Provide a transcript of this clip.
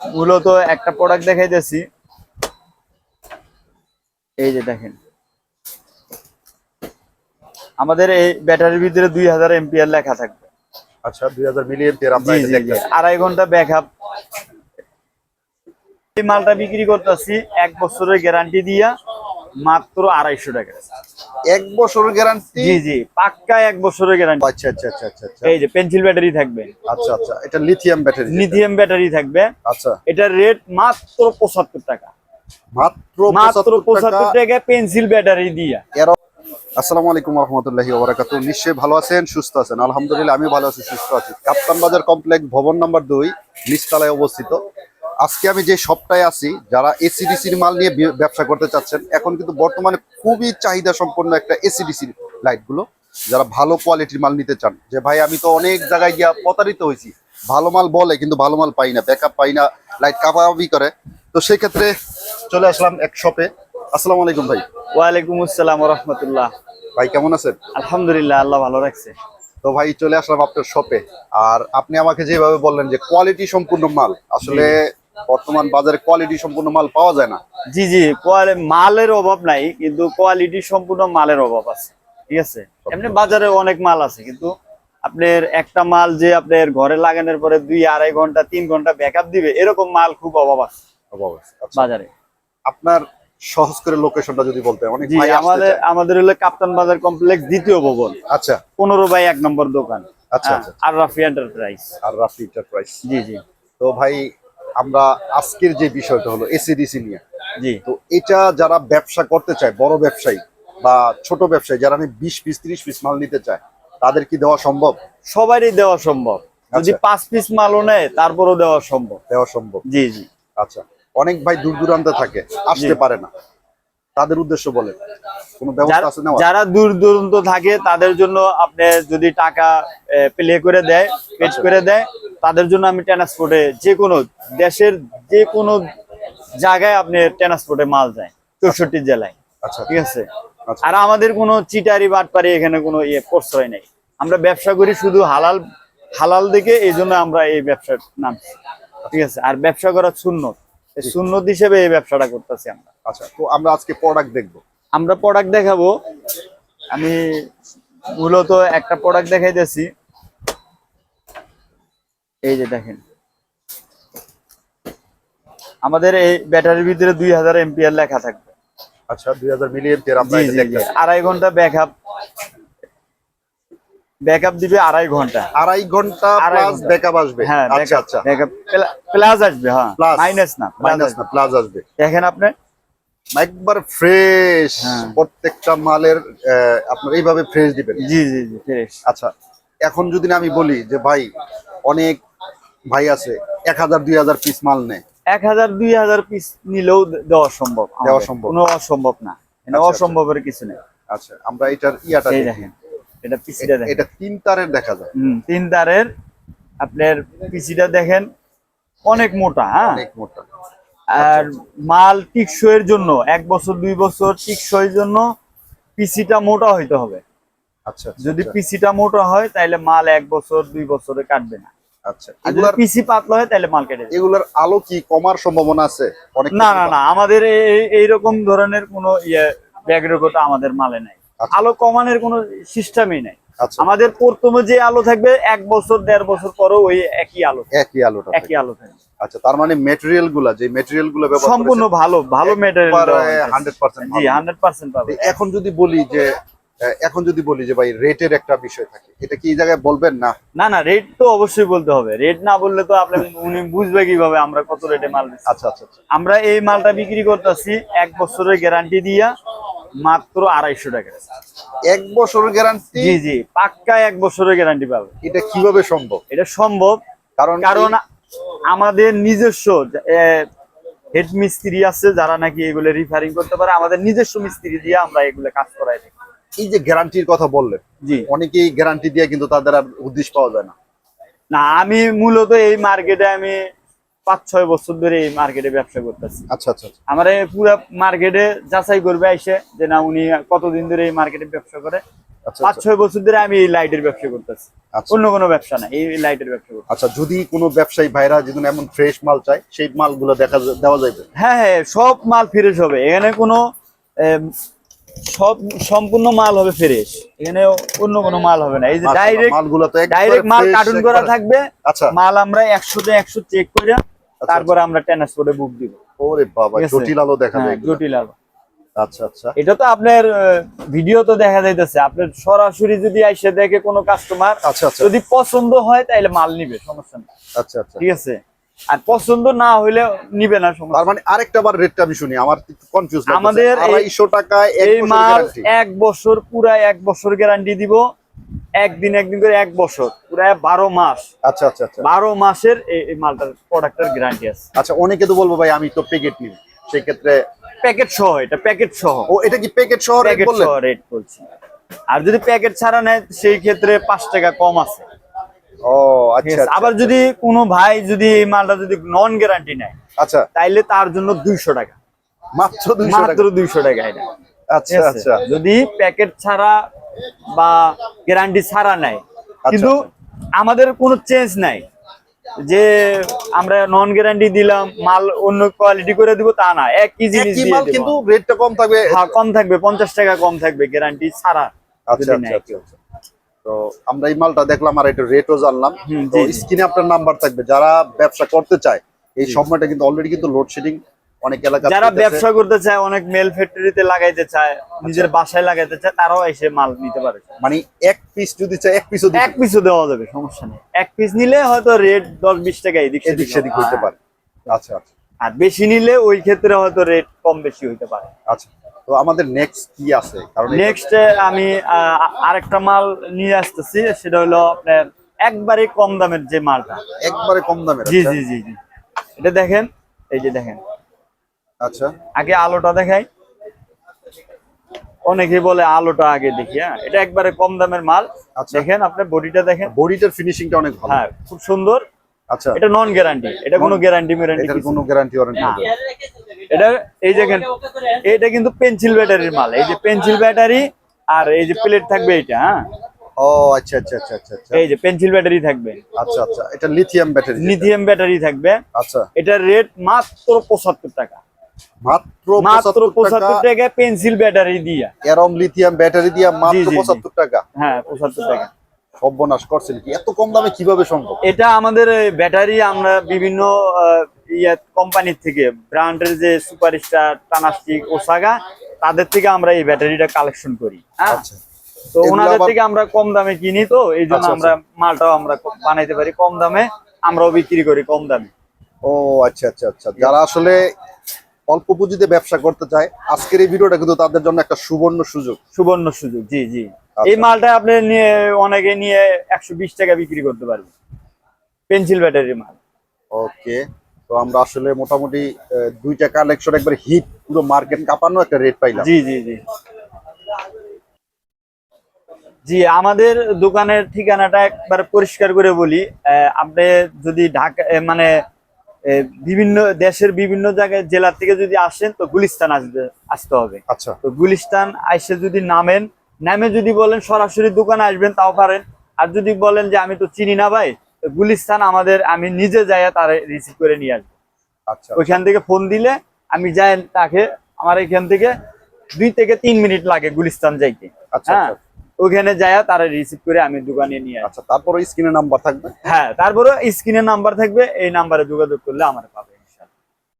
মূলত একটা প্রোডাক্ট দেখাই দেখাইতেছি। এই যে দেখেন। আমাদের এই ব্যাটারির ভিতরে দুই হাজার এমপিআর লেখা থাকবে। আচ্ছা দুই হাজার জি জি আড়াই ঘণ্টা ব্যাকআপ এই মালটা বিক্রি করতেছি এক বছরের গ্যারান্টি দিয়া মাত্র আড়াইশো টাকা। এক বছরের গ্যারান্টি জি জি পাক্কা এক বছরের গ্যারান্টি আচ্ছা আচ্ছা আচ্ছা আচ্ছা আচ্ছা। এই যে পেন্সিল ব্যাটারি থাকবে। আচ্ছা আচ্ছা এটা লিথিয়াম ব্যাটারি লিথিয়াম ব্যাটারি থাকবে। আচ্ছা। এটার রেট মাত্র পঁচাত্তর টাকা। মাত্র মাত্র 75 টাকা। পেন্সিল ব্যাটারি দিয়া। আসসালামু আলাইকুম রহমতুল্লাহি ওবরাকাতু। নিশ্চয়ই ভালো আছেন সুস্থ আছেন? আলহামদুলিল্লাহ আমি ভালো আছি সুস্থ আছি। কাপ্তান বাজার কমপ্লেক্স ভবন নাম্বার দুই নিচতলায় অবস্থিত। আজকে আমি যে শপটায় আছি যারা এসিডিসির মাল নিয়ে ব্যবসা করতে চাচ্ছেন এখন কিন্তু বর্তমানে খুবই চাহিদা সম্পন্ন একটা এসিডিসির লাইটগুলো যারা ভালো কোয়ালিটির মাল নিতে চান। যে ভাই আমি তো অনেক জায়গায় গিয়া প্রতারিত হয়েছি। ভালো মাল বলে কিন্তু ভালো মাল পাই না ব্যাকআপ পাই না লাইট কাবাবি করে। তো সেই ক্ষেত্রে চলে আসলাম এক শপে আসসালামু আলাইকুম ভাই। ওয়ালাইকুম আসসালাম রহমতুল্লাহ ভাই কেমন আছেন? আলহামদুলিল্লাহ আল্লাহ ভালো রাখছে। তো ভাই চলে আসলাম আপনার শপে আর আপনি আমাকে যেভাবে বললেন যে কোয়ালিটি সম্পূর্ণ মাল আসলে বর্তমান বাজারে কোয়ালিটি সম্পূর্ণ মাল পাওয়া যায় না। জি জি মালের অভাব নাই কিন্তু কোয়ালিটি সম্পূর্ণ মালের অভাব আছে ঠিক আছে? এমনি বাজারে অনেক মাল আছে কিন্তু আপনার একটা মাল যে আপনার ঘরে লাগানোর পরে দুই আড়াই ঘণ্টা তিন ঘণ্টা ব্যাকআপ দিবে এরকম মাল খুব অভাব আছে আচ্ছা, বাজারে। আপনার সহজ করে লোকেশনটা যদি বলতে অনেক ভাই আমাদের আমাদের হলো কাপ্তান বাজার কমপ্লেক্স দ্বিতীয় ভবন। আচ্ছা। পনেরো বাই এক নম্বর দোকান। আচ্ছা। আর রাফি এন্টারপ্রাইজ আর রাফি এন্টারপ্রাইজ জি জি। তো ভাই আমরা আজকের যে বিষয়টা হলো এসিডিসি নিয়ে। জি। তো এটা যারা ব্যবসা করতে চায় বড় ব্যবসায়ী বা ছোট ব্যবসায়ী যারা আমি বিশ পিস ত্রিশ পিস মাল নিতে চায় তাদের কি দেওয়া সম্ভব? সবারই দেওয়া সম্ভব। যদি আচ্ছা। পাঁচ পিস মালও নেয় তারপরও দেওয়া সম্ভব। দেওয়া সম্ভব। জি জি। আচ্ছা। অনেক ভাই দূর দূরান্তে থাকে আসতে পারে না। তাদের উদ্দেশ্য বলেন কোনো যারা- ব্যবস্থা আছে নেওয়া যারা দূর দূরান্ত থাকে তাদের জন্য আপনি যদি টাকা প্লে করে দেয় পেড আচ্ছা। করে দেয় তাদের জন্য আমি ট্রান্সপোর্টে যে কোনো দেশের যে কোনো জায়গায় আপনি ট্রান্সপোর্টে মাল যায় চৌষট্টি জেলায়। আচ্ছা। ঠিক আছে? আচ্ছা। আর আমাদের কোনো চিটারি বাটপারি এখানে কোনো ইয়ে প্রশ্রয় নেই। আমরা ব্যবসা করি শুধু হালাল হালাল দেখে এই জন্য আমরা এই ব্যবসার নাম ঠিক আছে? আর ব্যবসা করা এই সুন্নত হিসেবে এই ব্যবসাটা করতেছি আমরা। আচ্ছা তো আমরা আজকে প্রোডাক্ট দেখব। আমরা প্রোডাক্ট দেখাবো। আমি মূলত একটা প্রোডাক্ট দেখাইতেছি। এই যে দেখেন। আমাদের এই ব্যাটারির ভিতরে দুই হাজার এমপিআর লেখা থাকবে। আচ্ছা দুই হাজার দেখতেছি। আড়াই ঘণ্টা ব্যাকআপ ব্যাকআপ দিবে আড়াই ঘণ্টা। আড়াই ঘণ্টা প্লাস ব্যাকআপ আসবে। হ্যাঁ আচ্ছা আচ্ছা। ব্যাকআপ প্লাস আসবে হ্যাঁ। মাইনাস না মাইনাস না প্লাস আসবে। দেখেন আপনি একবার ফ্রেশ হ্যাঁ। প্রত্যেকটা মালের আপনার এইভাবে ফ্রেশ দিবেন। জি জি জি ফ্রেশ আচ্ছা এখন যদি আমি বলি যে ভাই অনেক ভাই আছে এক হাজার দুই হাজার পিস মাল নেয়। এক হাজার দুই হাজার পিস নিলেও দেওয়া সম্ভব দেওয়া সম্ভব। কোনো অসম্ভব না। আচ্ছা, আচ্ছা। অসম্ভবের কিছু নেই। আচ্ছা আমরা এটার ইয়াটা দেখি। দেখেন। এটা পিসিটা দেখেন। এটা তিন তারের দেখা যায়। তিন তারের আপনার পিসিটা দেখেন অনেক মোটা হ্যাঁ? অনেক মোটা। আর মাল টিকসইয়ের জন্য এক বছর দুই বছর টিকসইয়ের জন্য পিসিটা মোটা হইতে হবে। আচ্ছা আচ্ছা, যদি আচ্ছা, পিসিটা মোটা হয় তাহলে মাল এক বছর দুই বছরে কাটবে না। আচ্ছা এগুলার পিসি পাতলা হয় তাহলে মাল কেটে। এগুলার আলো কি কমার সম্ভাবনা আছে? অনেক না না না আমাদের এই- এইরকম ধরনের কোনো ইয়ে ব্যাগ্রগতা আমাদের মালে নাই। আলো কমানোর কোনো সিস্টেমই নাই। আচ্ছা। আমাদের প্রথমে যে আলো থাকবে এক বছর দেড় বছর পরও ওই একই আলো একই আলোটা একই আলো থাকবে। আচ্ছা তার মানে মেটেরিয়ালগুলা যে মেটেরিয়ালগুলো সম্পূর্ণ ভালো ভালো মেটেরিয়াল হান্ড্রেড পার্সেন্ট জি হান্ড্রেড পার্সেন্ট পাবে এখন যদি বলি যে এখন যদি বলি যে ভাই রেটের একটা বিষয় থাকে এটা কি এই জায়গায় বলবেন না? না না রেট তো অবশ্যই বলতে হবে। রেট না বললে তো আপনি উনি বুঝবে কীভাবে আমরা কত রেটে মাল আচ্ছা আচ্ছা আচ্ছা। আমরা এই মালটা বিক্রি করতেছি এক বছরের গ্যারান্টি দিয়া। মাত্র আড়াইশো টাকা। এক বছরের গ্যারান্টি জি জি পাক্কা এক বছরের গ্যারান্টি পাবে। এটা কীভাবে সম্ভব? এটা সম্ভব কারণ কারণ আমাদের নিজস্ব হেড মিস্ত্রি আছে যারা নাকি এগুলো রিফারিং করতে পারে। আমাদের নিজস্ব মিস্ত্রি দিয়ে আমরা এগুলো কাজ করাই থাকি। এই যে গ্যারান্টির কথা বললেন জি। অনেকেই গ্যারান্টি দিয়ে কিন্তু তাদের আর উদ্দেশ্য পাওয়া যায় না। না আমি মূলত এই মার্কেটে আমি পাঁচ ছয় বছর ধরে এই মার্কেটে ব্যবসা করতেছি। আচ্ছা আচ্ছা। আমার পুরো মার্কেটে যাচাই করবে এসে যে না উনি কতদিন ধরে এই মার্কেটে ব্যবসা করে। আচ্ছা পাঁচ আচ্ছা। ছয় বছর ধরে আমি এই লাইটের ব্যবসা করতেছি। আচ্ছা। অন্য কোনো ব্যবসা না এই লাইটের ব্যবসা করতেছি। আচ্ছা যদি কোনো ব্যবসায়ী ভাইরা যদি এমন ফ্রেশ মাল চায় সেই মালগুলো দেখা দেওয়া যাবে হ্যাঁ হ্যাঁ সব মাল ফ্রেশ হবে। এখানে কোনো সব সম্পূর্ণ মাল হবে ফ্রেশ এখানে অন্য কোনো মাল হবে না। এই যে ডাইরেক্ট মালগুলো তো ডাইরেক্ট মাল কার্টুন করা থাকবে। আচ্ছা। মাল আমরা একশোতে একশো চেক করে তারপরে আমরা ট্রান্সপোর্টে বুক দিব। ওরে বাবা জটিল আলো দেখা হ্যাঁ যায় জটিল আলো। আচ্ছা আচ্ছা। এটা তো আপনার ভিডিও তো দেখা যাইতেছে। আপনার সরাসরি যদি আইসে দেখে কোনো কাস্টমার আচ্ছা আচ্ছা। যদি পছন্দ হয় তাহলে মাল নিবে সমস্যা নেই। আচ্ছা আচ্ছা। ঠিক আছে? আর পছন্দ না হইলে নিবে না সমস্যা তার মানে আরেকটা বার রেটটা আমি শুনি আমার কনফিউজ আমাদের এই- আড়াইশো টাকায় এক এই মাল এক বছর পুরা এক বছর গ্যারান্টি দিব। একদিন একদিন করে এক বছর। পুরা বারো মাস। আচ্ছা আচ্ছা আচ্ছা। বারো মাসের এই মালটার প্রোডাক্টের গ্যারান্টি আছে। আচ্ছা অনেকে তো বলব ভাই আমি তো প্যাকেট নিই। সেই ক্ষেত্রে প্যাকেট সহ এটা প্যাকেট সহ। ও এটা কি প্যাকেট সহ rate সহ রেট বলছি। আর যদি প্যাকেট ছাড়া নেয় সেই ক্ষেত্রে পাঁচ টাকা কম আছে। ও ঠিক আচ্ছা। আবার যদি কোনো ভাই যদি এই মালটা যদি নন গ্যারান্টি নেয় আচ্ছা। তাইলে তার জন্য দুইশো টাকা। মাত্র দুইশো মাত্র দুইশো টাকা এটা। আচ্ছা আচ্ছা। যদি প্যাকেট ছাড়া বা গ্যারান্টি ছাড়া নেয় আচ্ছা, কিন্তু আমাদের কোনো চেঞ্জ নাই। যে আমরা নন গ্যারান্টি দিলাম মাল অন্য কোয়ালিটি করে দিব তা না। এক জিনিস একই দিয়ে কিন্তু রেটটা কম থাকবে। হ্যাঁ, কম থাকবে। পঞ্চাশ টাকা কম থাকবে গ্যারান্টি ছাড়া আচ্ছা আচ্ছা আচ্ছা আচ্ছা। তো আমরা এই মালটা দেখলাম আর একটু রেটও জানলাম। তো। স্ক্রিনে আপনার নাম্বার থাকবে। যারা ব্যবসা করতে চায় এই সময়টা কিন্তু অলরেডি কিন্তু লোডশেডিং অনেক এলাকা যারা ব্যবসা করতে চায় অনেক মেল ফ্যাক্টরিতে লাগাইতে চায় নিজের বাসায় লাগাইতে চায় তারাও এসে মাল নিতে পারে। মানে এক পিস যদি চায় এক পিসও এক পিসও দেওয়া যাবে সমস্যা নেই। এক পিস নিলে হয়তো রেট দশ বিশ টাকা এদিক এদিক সেদিক হইতে পারে। আচ্ছা আচ্ছা। আর বেশি নিলে ওই ক্ষেত্রে হয়তো রেট কম বেশি হইতে পারে। আচ্ছা। তো আমাদের নেক্সট কি আছে? কারণ নেক্সট আমি আরেকটা মাল নিয়ে আসতেছি সেটা হলো আপনার একবারে কম দামের যে মালটা। একবারে কম দামের জি আচ্ছা। জি জি জি। এটা দেখেন এই যে দেখেন। আচ্ছা। আগে আলোটা দেখাই। অনেকে বলে আলোটা আগে দেখি হ্যাঁ? এটা একবারে কম দামের মাল। আচ্ছা। দেখেন আপনার বডিটা দেখেন। বডিটার ফিনিশিংটা অনেক ভালো। হ্যাঁ খুব সুন্দর। আচ্ছা। এটা নন গ্যারান্টি এটা কোনো গ্যারান্টি গ্যারান্টি এটার কোনো গ্যারান্টি ওয়ারেন্টি না। এটা এই দেখেন এটা কিন্তু পেন্সিল ব্যাটারির মাল। এই যে পেন্সিল ব্যাটারি আর এই যে প্লেট থাকবে এটা হ্যাঁ? ও আচ্ছা আচ্ছা আচ্ছা আচ্ছা আচ্ছা। এই যে পেন্সিল ব্যাটারি থাকবে। আচ্ছা আচ্ছা এটা লিথিয়াম ব্যাটারি লিথিয়াম ব্যাটারি থাকবে। আচ্ছা। এটার রেট মাত্র পঁচাত্তর টাকা। মাত্র মাত্র 75 পঁচাত্তর টাকা পেন্সিল ব্যাটারি দিয়া। এরম লিথিয়াম ব্যাটারি দিয়ে মাত্র টাকা। হ্যাঁ টাকা। সর্বনাশ করছেন কি? এত কম দামে কীভাবে সম্ভব? এটা আমাদের ব্যাটারি আমরা বিভিন্ন আহ, ইয়ে কোম্পানির থেকে ব্র্যান্ডের যে সুপারস্টার টানাস্টিক ওসাগা তাদের থেকে আমরা এই ব্যাটারিটা কালেকশন করি হ্যাঁ? আচ্ছা। তো ওনাদের থেকে আমরা কম দামে কিনি তো এই জন্য আচ্ছা, আমরা মালটাও আমরা বানাইতে পারি কম দামে আমরাও বিক্রি করি কম দামে। ও আচ্ছা আচ্ছা আচ্ছা। যারা আসলে অল্প পুঁজিতে ব্যবসা করতে চায় আজকের এই ভিডিওটা কিন্তু তাদের জন্য একটা সুবর্ণ সুযোগ। সুবর্ণ সুযোগ জি জি। আচ্ছা। এই মালটা আপনি নিয়ে অনেকে নিয়ে একশো বিশ টাকা বিক্রি করতে পারবেন। পেন্সিল ব্যাটারির মাল। ওকে তো আমরা আসলে মোটামুটি দুইটা কালেকশন একবার হিট পুরো মার্কেট কাঁপানো একটা রেট পাইলাম। জি জি জি। জি আমাদের দোকানের ঠিকানাটা একবার পরিষ্কার করে বলি। আপনি যদি ঢাকা মানে বিভিন্ন দেশের বিভিন্ন জায়গায় জেলা থেকে যদি আসেন তো গুলিস্তান আসবে আসতে হবে। আচ্ছা। তো গুলিস্তান আইসে যদি নামেন নামে যদি বলেন সরাসরি দোকানে আসবেন তাও পারেন। আর যদি বলেন যে আমি তো চিনি না ভাই তো গুলিস্তান আমাদের আমি নিজে যাই তার রিসিভ করে নিয়ে আসব। আচ্ছা। ওইখান থেকে ফোন দিলে আমি যাই তাকে আমার এখান থেকে দুই থেকে তিন মিনিট লাগে গুলিস্তান যাইতে। আচ্ছা। হ্যাঁ? ওইখানে যায় তারা রিসিভ করে আমি দোকানে নিয়ে আসি। আচ্ছা তারপরে স্ক্রিনে নাম্বার থাকবে? হ্যাঁ তারপরে স্ক্রিনে নাম্বার থাকবে এই নাম্বারে যোগাযোগ করলে আমার পাবে।